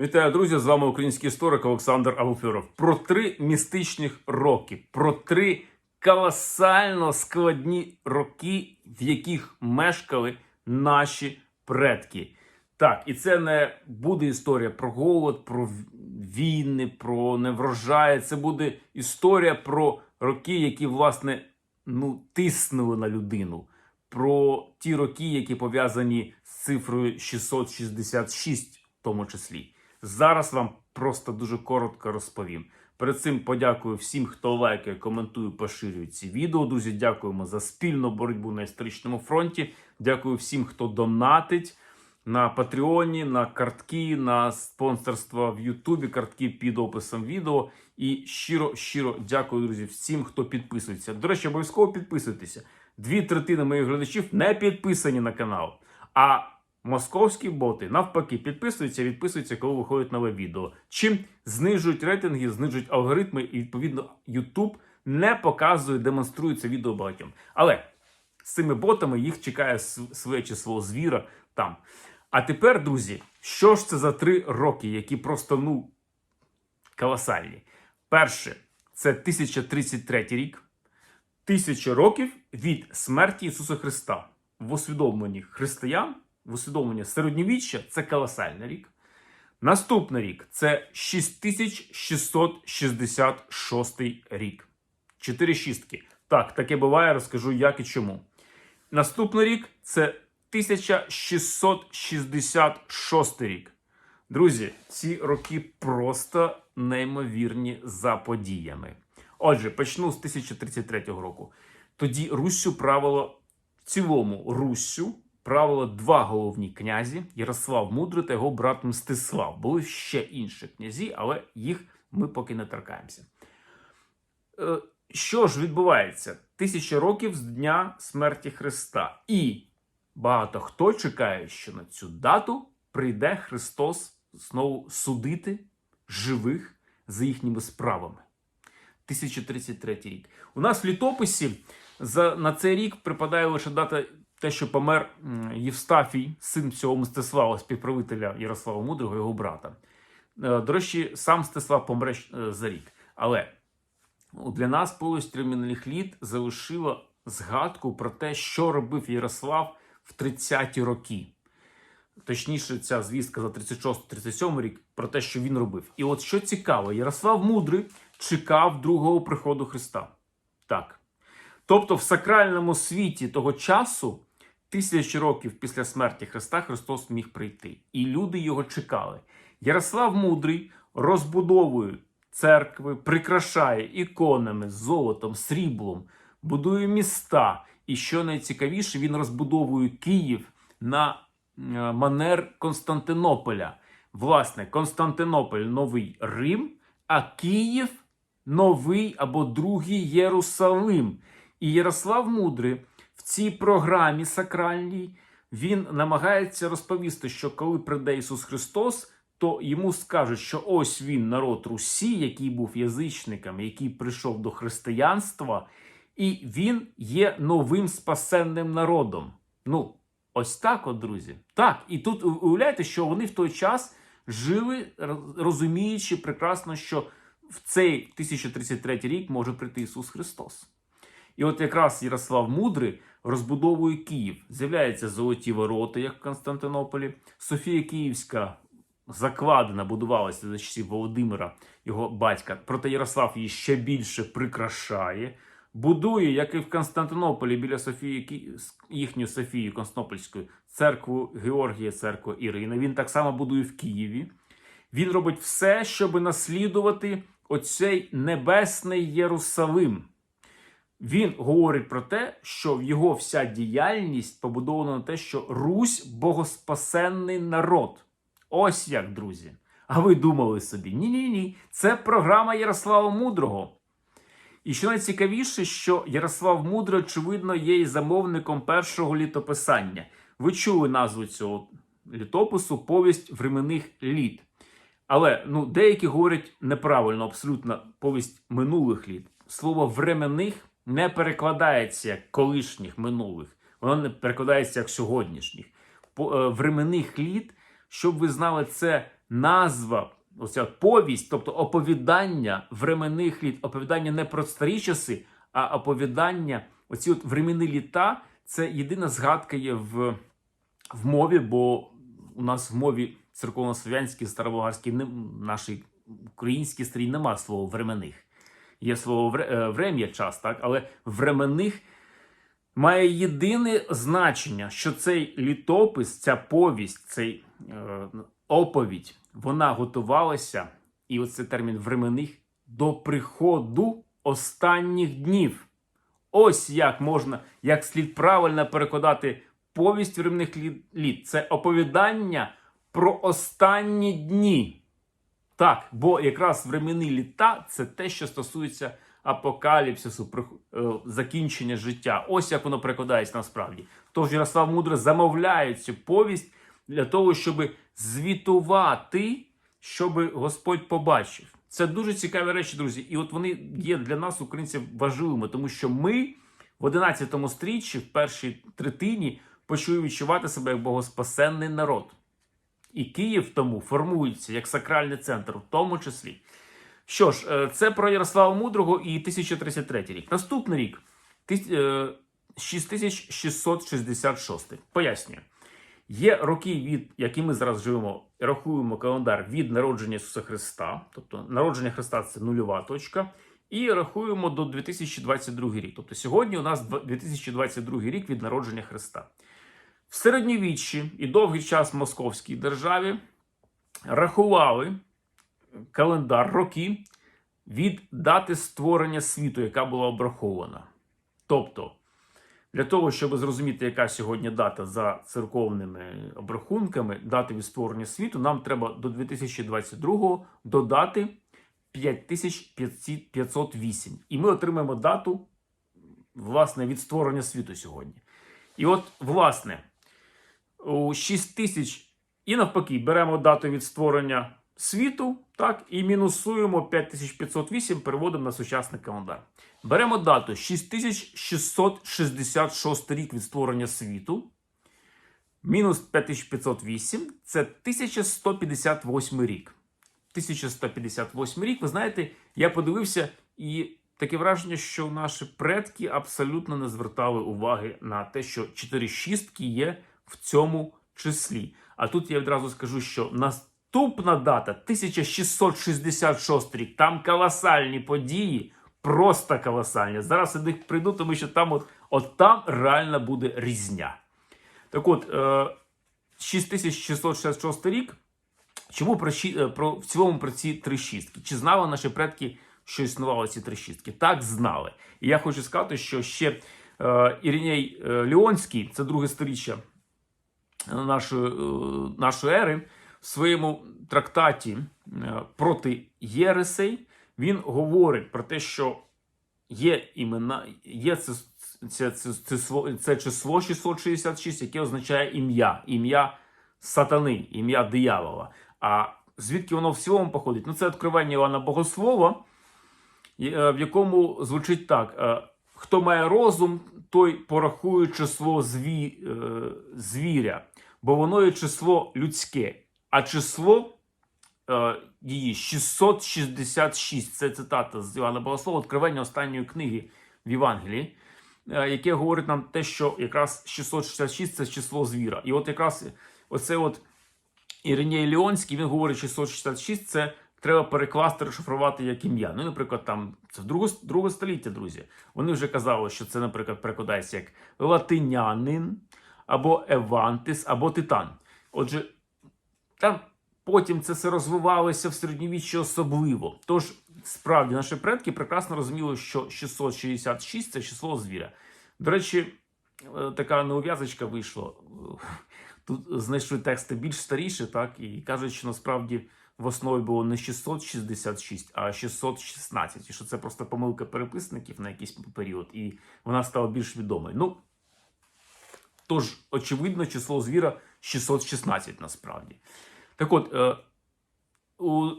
Вітаю, друзі! З вами український історик Олександр Авофьоров. Про три містичних роки, про три колосально складні роки, в яких мешкали наші предки. Так, і це не буде історія про голод, про війни, про неврожаї. Це буде історія про роки, які, власне, ну, тиснули на людину. Про ті роки, які пов'язані з цифрою 666, в тому числі. Зараз вам просто дуже коротко розповім. Перед цим подякую всім, хто лайкає, коментує, поширює ці відео. Друзі, дякуємо за спільну боротьбу на історичному фронті. Дякую всім, хто донатить на Патреоні, на картки, на спонсорство в Ютубі, картки під описом відео. І щиро, щиро дякую, друзі, всім, хто підписується. До речі, обов'язково підписуйтеся. Дві третини моїх глядачів не підписані на канал. А московські боти навпаки підписуються, відписуються, коли виходить нове відео. Чим знижують рейтинги, знижують алгоритми, і відповідно YouTube не показує, демонструє це відео багатьом. Але з цими ботами їх чекає св- своє число звіра там. А тепер, друзі, що ж це за три роки, які просто ну колосальні? Перше, це 1033 рік, тисяча років від смерті Ісуса Христа. В усвідомленні християн, в усвідомленні середньовіччя це колосальний рік. Наступний рік це 6666 рік. Чотири шістки. Так, таке буває, розкажу як і чому. Наступний рік це 1666 рік. Друзі, ці роки просто неймовірні за подіями. Отже, почну з 1033 року. Тоді Руссю правило в цілому Руссю правило два головні князі Ярослав Мудрий та його брат Мстислав. Були ще інші князі, але їх ми поки не торкаємося. Е, Що ж відбувається? Тисяча років з дня смерті Христа. І багато хто чекає, що на цю дату прийде Христос знову судити живих за їхніми справами. 1033 рік. У нас в літописі за, на цей рік припадає лише дата те, що помер Євстафій, син цього Мстислава, співправителя Ярослава Мудрого, його брата. Е, До речі, сам Мстислав помре е, за рік. Але для нас повість термінальних літ залишила згадку про те, що робив Ярослав в 30-ті роки. Точніше, ця звістка за 36-37 рік про те, що він робив. І от що цікаво, Ярослав Мудрий чекав другого приходу Христа. Так. Тобто, в сакральному світі того часу, тисячі років після смерті Христа, Христос міг прийти. І люди його чекали. Ярослав Мудрий розбудовує церкви, прикрашає іконами, золотом, сріблом, будує міста. І що найцікавіше, він розбудовує Київ на е, манер Константинополя. Власне, Константинополь новий Рим, а Київ новий або другий Єрусалим. І Ярослав Мудрий цій програмі сакральній він намагається розповісти, що коли прийде Ісус Христос, то йому скажуть, що ось він народ Русі, який був язичником, який прийшов до християнства, і він є новим спасенним народом. Ну, ось так, от, друзі. Так, і тут уявляєте, що вони в той час жили, розуміючи прекрасно, що в цей 1033 рік може прийти Ісус Христос. І от якраз Ярослав Мудрий розбудовує Київ. З'являються золоті ворота, як в Константинополі. Софія Київська закладена, будувалася за часів Володимира, його батька. Проте Ярослав її ще більше прикрашає. Будує, як і в Константинополі біля Софії, їхньої Софії Константинопольської, церкву Георгія, церкву Ірини. Він так само будує в Києві. Він робить все, щоб наслідувати оцей небесний Єрусалим. Він говорить про те, що його вся діяльність побудована на те, що Русь богоспасенний народ. Ось як, друзі. А ви думали собі: ні-ні ні, це програма Ярослава Мудрого. І що найцікавіше, що Ярослав Мудрий, очевидно, є і замовником першого літописання. Ви чули назву цього літопису повість временних літ. Але ну, деякі говорять неправильно, абсолютно повість минулих літ. Слово временних не перекладається як колишніх минулих, воно не перекладається як сьогоднішніх. Е, временних літ, щоб ви знали, це назва, оця повість, тобто оповідання временних літ, оповідання не про старі часи, а оповідання, оці от временні літа, це єдина згадка є в, в мові, бо у нас в мові церковнослов'янській, староболгарській, нашій українській старій нема слова временних. Є слово е, врем'я час, так, але временних має єдине значення, що цей літопис, ця повість, цей е, оповідь, вона готувалася, і оце термін временних, до приходу останніх днів. Ось як можна, як слід правильно перекладати повість временних літ. Це оповідання про останні дні. Так, бо якраз временні літа це те, що стосується апокаліпсису, е, закінчення життя. Ось як воно перекладається насправді. Тож Ярослав Мудро замовляє цю повість для того, щоб звітувати, щоб Господь побачив. Це дуже цікаві речі, друзі. І от вони є для нас, українців, важливими, тому що ми в 11 стріччі, в першій третині, почали відчувати себе як богоспасенний народ. І Київ тому формується як сакральний центр, в тому числі. Що ж, е, це про Ярослава Мудрого і 1033 рік. Наступний рік е, 6666. Пояснюю. Є роки, від які ми зараз живемо, рахуємо календар від народження Ісуса Христа, тобто народження Христа це нульова точка, і рахуємо до 2022 рік. Тобто сьогодні у нас дв- 2022 рік від народження Христа. В середньовіччі і довгий час в Московській державі рахували календар роки від дати створення світу, яка була обрахована. Тобто, для того, щоб зрозуміти, яка сьогодні дата за церковними обрахунками, дати від створення світу, нам треба до 2022 додати 5508. І ми отримаємо дату, власне, від створення світу сьогодні. І от, власне, у 6 тисяч, і навпаки, беремо дату від створення світу, так, і мінусуємо 5508, переводимо на сучасний календар. Беремо дату 6666 рік від створення світу. Мінус 5508 це 1158 рік. 1158 рік, ви знаєте, я подивився, і таке враження, що наші предки абсолютно не звертали уваги на те, що 4 шістки є в цьому числі. А тут я відразу скажу, що наступна дата 1666 рік. Там колосальні події, просто колосальні. Зараз я до них прийду, тому що там от, от там реально буде різня. Так от, е, 6666 рік. Чому про, е, про в цілому про ці три шістки? Чи знали наші предки, що існували ці три шістки? Так, знали. І я хочу сказати, що ще е, Іриней е, Леонський, це друге сторіччя нашої, е, нашої ери, в своєму трактаті е, проти Єресей він говорить про те, що є імена, є це, це, це, це, це число 666, яке означає ім'я, ім'я сатани, ім'я диявола. А звідки воно в цілому походить? Ну, це відкривання Івана Богослова, е, в якому звучить так: хто має розум, той порахує число зві, звіря, бо воно є число людське, а число е, її 666. Це цитата з Івана Богослова, відкривання останньої книги в Євангелії, е, яке говорить нам те, що якраз 666 це число звіра. І от якраз оце от Іриній Леонський, він говорить, 666 це треба перекласти, розшифрувати як ім'я. Ну, наприклад, там це друге, друге століття, друзі. Вони вже казали, що це, наприклад, перекладається як латинянин, або Евантис, або Титан. Отже, там потім це все розвивалося в середньовіччі особливо. Тож, справді, наші предки прекрасно розуміли, що 666 це число звіра. До речі, е, така неув'язочка вийшла. Тут знайшли тексти більш старіші, так, і кажуть, що насправді в основі було не 666, а 616, і що це просто помилка переписників на якийсь період, і вона стала більш відомою. Ну, тож, очевидно, число звіра 616 насправді. Так от, е, у,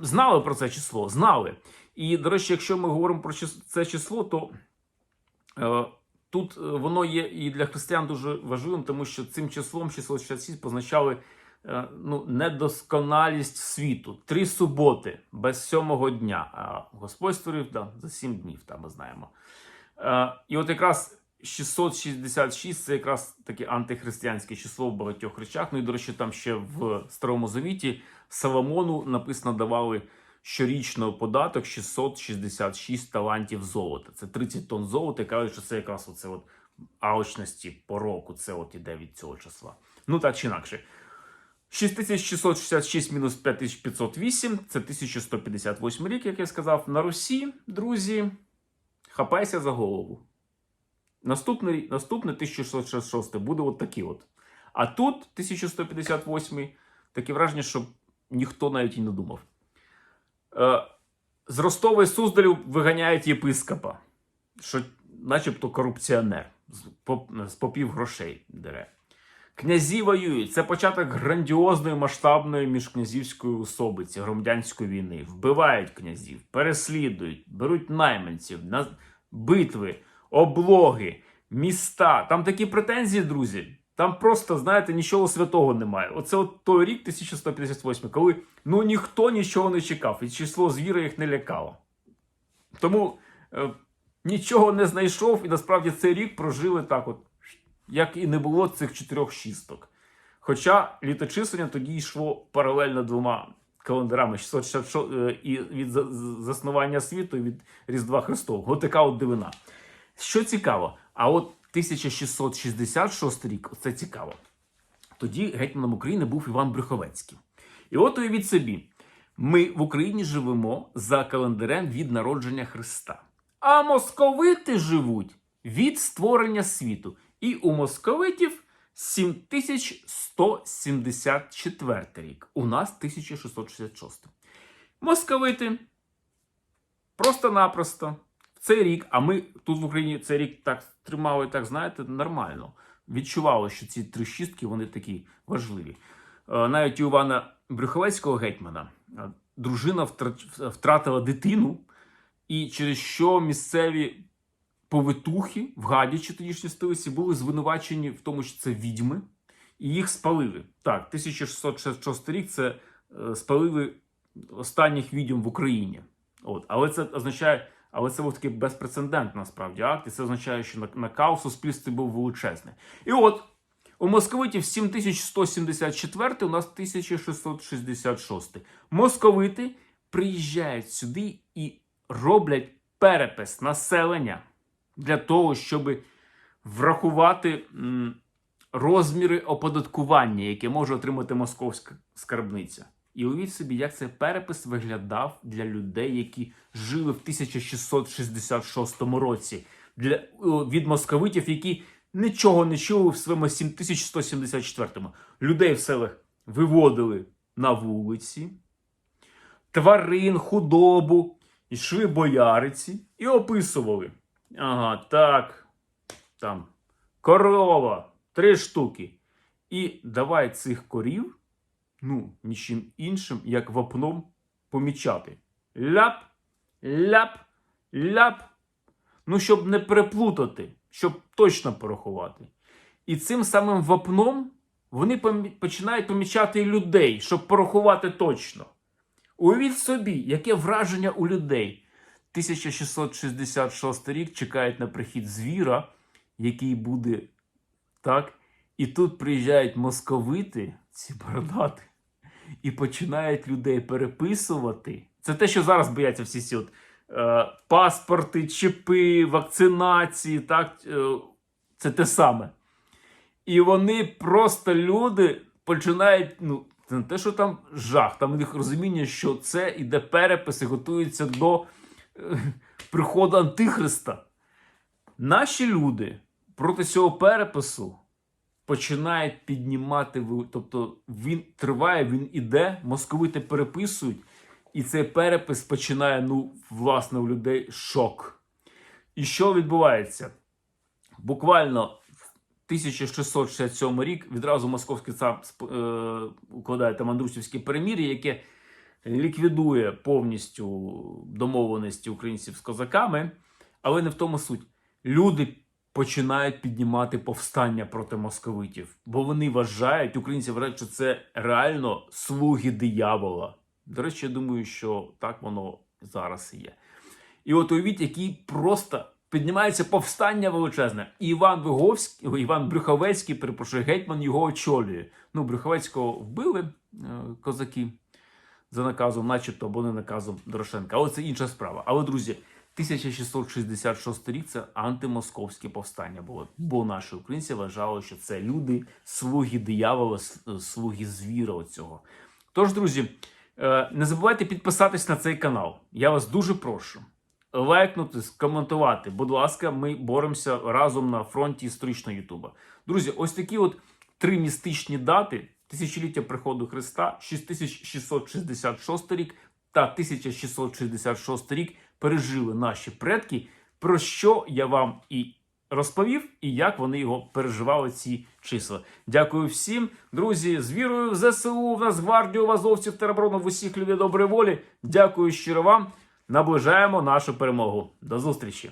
знали про це число? Знали. І, до речі, якщо ми говоримо про це число, то е, тут е, воно є і для християн дуже важливим, тому що цим числом 666 позначали е, ну, недосконалість світу. Три суботи без сьомого дня. А Господь створив да, за сім днів, там ми знаємо. Е, І от якраз 666 це якраз таке антихристиянське число в багатьох речах. Ну і, до речі, там ще в Старому Завіті Соломону написано давали щорічно податок 666 талантів золота. Це 30 тонн золота. і Кажуть, що це якраз оце от алчності по року. Це от іде від цього числа. Ну так чи інакше. 6666 мінус 5508 це 1158 рік, як я сказав. На Русі, друзі, хапайся за голову. Наступний, наступний 1666 буде от такий от. А тут 1158 таке враження, що ніхто навіть і не думав. Е, з Ростова і Суздалю виганяють єпископа, що начебто корупціонер з попів грошей дере. Князі воюють. Це початок грандіозної масштабної міжкнязівської особиці громадянської війни. Вбивають князів, переслідують, беруть найманців, на битви, облоги, міста. Там такі претензії, друзі. Там просто, знаєте, нічого святого немає. Оце от той рік, 1158, коли ну ніхто нічого не чекав, і число звіра їх не лякало. Тому е, нічого не знайшов, і насправді цей рік прожили так, от, як і не було цих чотирьох шісток. Хоча літочислення тоді йшло паралельно двома календарами 666 е, і від заснування світу, і від Різдва Христового. Така от дивина. Що цікаво, а от 1666 рік, це цікаво. Тоді гетьманом України був Іван Брюховецький. І от уявіть собі, ми в Україні живемо за календарем від народження Христа. А московити живуть від створення світу. І у московитів 7174 рік. У нас 1666. Московити просто-напросто цей рік, а ми тут в Україні цей рік так тримали, так знаєте, нормально. Відчували, що ці три шістки вони такі важливі. Е, Навіть у Івана Брюховецького гетьмана е, дружина втратила дитину, і через що місцеві повитухи в Гадячі тодішній столиці були звинувачені в тому, що це відьми, і їх спалили. Так, 1666 рік це е, спалили останніх відьом в Україні. От, але це означає, але це був такий безпрецедентний насправді акт, і це означає, що на, накал в суспільстві був величезний. І от у московитів 7174, у нас 1666. Московити приїжджають сюди і роблять перепис населення для того, щоб врахувати розміри оподаткування, яке може отримати московська скарбниця. І уявіть собі, як цей перепис виглядав для людей, які жили в 1666 році, для, від московитів, які нічого не чули в своєму 7174. Людей в селах виводили на вулиці, тварин, худобу, йшли бояриці і описували. Ага, так, там, корова, три штуки. І давай цих корів, ну, нічим іншим, як вапном помічати. Ляп, ляп, ляп. Ну, щоб не переплутати, щоб точно порахувати. І цим самим вапном вони починають помічати людей, щоб порахувати точно. Уявіть собі, яке враження у людей. 1666 рік чекають на прихід звіра, який буде так. І тут приїжджають московити, ці бородати, і починають людей переписувати. Це те, що зараз бояться всі ці е, паспорти, чіпи, вакцинації. Так, е, це те саме. І вони просто люди починають. ну, це не те, що там жах, там у них розуміння, що це іде перепис і готується до е, приходу Антихриста. Наші люди проти цього перепису починають піднімати, тобто він триває, він іде, московити переписують, і цей перепис починає, ну, власне, у людей шок. І що відбувається? Буквально в 1667 рік відразу московський цар е, укладає там Андрусівське перемір'я, яке ліквідує повністю домовленості українців з козаками, але не в тому суть. Люди починають піднімати повстання проти московитів, бо вони вважають, українці вважають, що це реально слуги диявола. До речі, я думаю, що так воно зараз і є. І от уявіть, який просто піднімається повстання величезне. Іван Виговський, Іван Брюховецький, перепрошую, гетьман його очолює. Ну, Брюховецького вбили е, козаки за наказом, начебто, або не наказом Дорошенка. Але це інша справа. Але, друзі, 1666 рік це антимосковське повстання було. Бо наші українці вважали, що це люди, слуги диявола, с- слуги звіра оцього. Тож, друзі, е, не забувайте підписатись на цей канал. Я вас дуже прошу. Лайкнути, скоментувати. Будь ласка, ми боремося разом на фронті історичного Ютуба. Друзі, ось такі от три містичні дати: тисячоліття приходу Христа, 6666 рік та 1666 рік пережили наші предки, про що я вам і розповів, і як вони його переживали, ці числа. Дякую всім, друзі. З вірою в ЗСУ, в Нацгвардію, в Азовців, тероборону, в усіх людей доброї волі. Дякую щиро вам. Наближаємо нашу перемогу. До зустрічі!